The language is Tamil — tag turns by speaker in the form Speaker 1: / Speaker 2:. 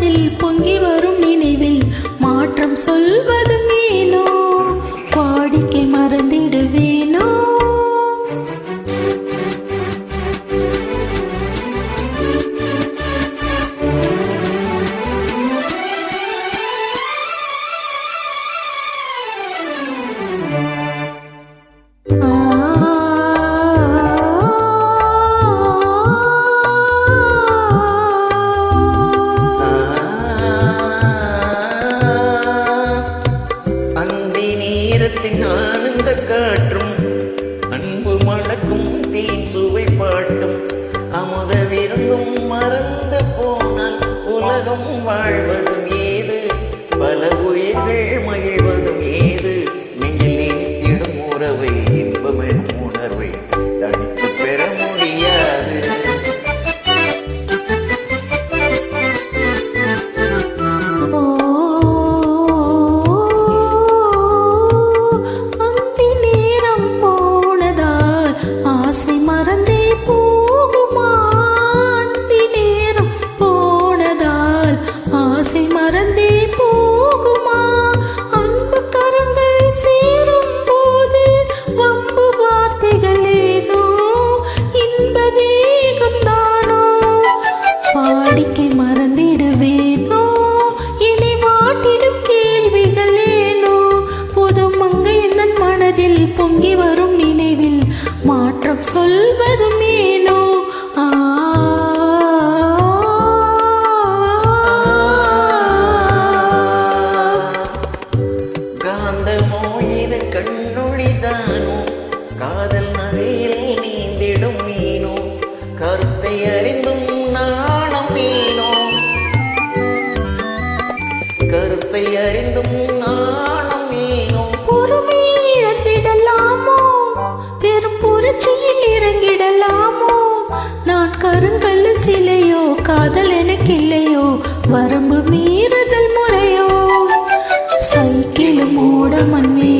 Speaker 1: மனதில் பொங்கி வரும் நினைவில் மாற்றம் சொல்வதும் ஏனோ? வாடிக்கை மறந்திடுவேனோ
Speaker 2: நேரத்தின் ஆனந்த காற்றும் அன்பு மணக்கும் தீ சுவை பாட்டும். அமுத விருந்தும் மறந்து போனால் உலகம் வாழ்வதும்
Speaker 1: ஆசை மறந்தே போகுமா? நேரம் போனதால் ஆசை மறந்தே போகுமா? அன்பு கரங்கள் சேரும் போது வம்பு வார்த்தைகளேனோ இன்ப வேகம் தானோ? வாடிக்கை மறந்திடுவேனோ இனி வாட்டிடும் கேள்விகளேனோ புது மங்கை மனதில் பொங்கி வரும் மாற்றம் சொல்வதும் ஏனோ? ஆ நான் சிலையோ காதல் எனக்கில்லையோ வரம்பு மீறுதல் முறையோ. சைக்கிளும் ஓட மண்மே